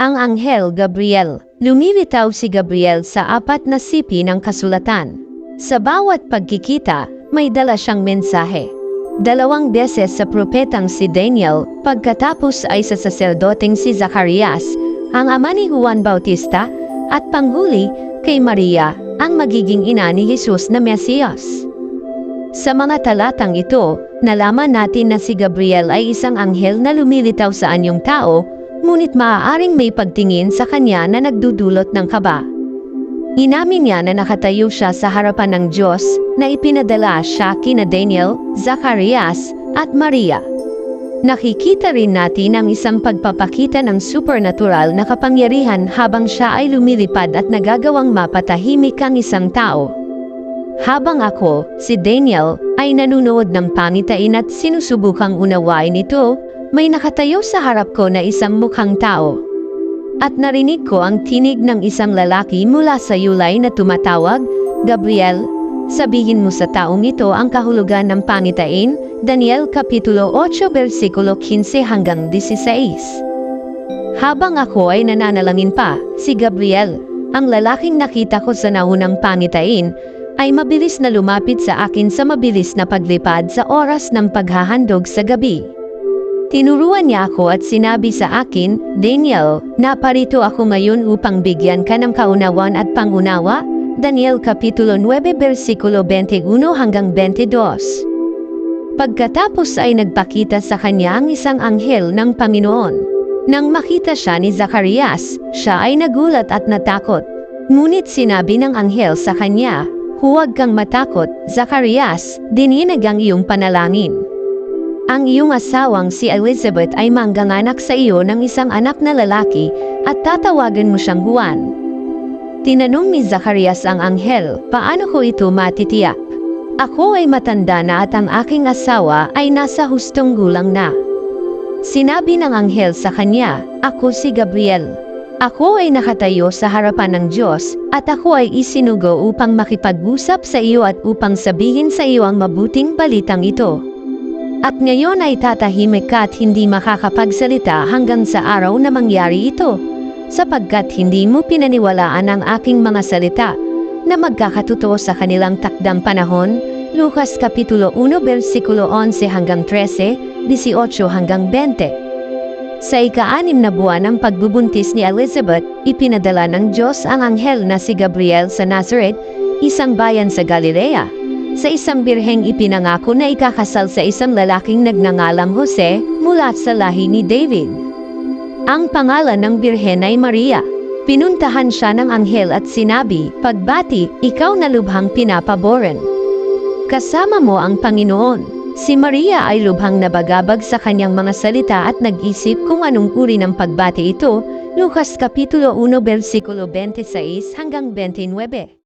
Ang Anghel Gabriel. Lumilitaw si Gabriel sa apat na sipi ng kasulatan. Sa bawat pagkikita, may dala siyang mensahe. Dalawang beses sa propetang si Daniel, pagkatapos ay sa saserdoteng si Zacarias, ang ama ni Juan Bautista, at panghuli kay Maria, ang magiging ina ni Jesus na Mesiyas. Sa mga talatang ito, nalaman natin na si Gabriel ay isang anghel na lumilitaw sa anyong tao, ngunit maaaring may pagtingin sa kanya na nagdudulot ng kaba. Inamin niya na nakatayo siya sa harapan ng Diyos na ipinadala siya kina Daniel, Zacarias, at Maria. Nakikita rin natin ang isang pagpapakita ng supernatural na kapangyarihan habang siya ay lumilipad at nagagawang mapatahimik ang isang tao. Habang ako, si Daniel, ay nanunood ng pamitain at sinusubukang unawain ito, may nakatayo sa harap ko na isang mukhang tao. At narinig ko ang tinig ng isang lalaki mula sa yulay na tumatawag, Gabriel, sabihin mo sa taong ito ang kahulugan ng pangitain, Daniel Kapitulo 8 versikulo 15 hanggang 16. Habang ako ay nananalangin pa, si Gabriel, ang lalaking nakita ko sa naunang pangitain, ay mabilis na lumapit sa akin sa mabilis na paglipad sa oras ng paghahandog sa gabi. Tinuruan niya ako at sinabi sa akin, Daniel, naparito ako ngayon upang bigyan ka ng kaunawan at pangunawa. Daniel Kapitulo 9 versikulo 21 hanggang 22. Pagkatapos ay nagpakita sa kanya ang isang anghel ng Panginoon. Nang makita siya ni Zacarias, siya ay nagulat at natakot. Ngunit sinabi ng anghel sa kanya, Huwag kang matakot, Zacarias, dininag ang iyong panalangin. Ang iyong asawang si Elizabeth ay mangganganak sa iyo ng isang anak na lalaki at tatawagan mo siyang Juan. Tinanong ni Zacarias ang anghel, paano ko ito matitiyak? Ako ay matanda na at ang aking asawa ay nasa hustong gulang na. Sinabi ng anghel sa kanya, ako si Gabriel. Ako ay nakatayo sa harapan ng Diyos at ako ay isinugo upang makipag-usap sa iyo at upang sabihin sa iyo ang mabuting balitang ito. At ngayon ay tatahimik ka at hindi makakapagsalita hanggang sa araw na mangyari ito, sapagkat hindi mo pinaniwalaan ang aking mga salita na magkakatotoo sa kanilang takdang panahon, Lucas Kapitulo 1 versikulo 11 hanggang 13, 18 hanggang 20. Sa ika-anim na buwan ng pagbubuntis ni Elizabeth, ipinadala ng Diyos ang anghel na si Gabriel sa Nazareth, isang bayan sa Galilea. Sa isang birheng ipinangako na ikakasal sa isang lalaking nagnangalang Jose mula sa lahi ni David. Ang pangalan ng birhen ay Maria. Pinuntahan siya ng anghel at sinabi, Pagbati, ikaw na lubhang pinapaboran. Kasama mo ang Panginoon. Si Maria ay lubhang nabagabag sa kanyang mga salita at nag-isip kung anong uri ng pagbati ito, Lucas Kapitulo 1 versikulo 26 hanggang 29.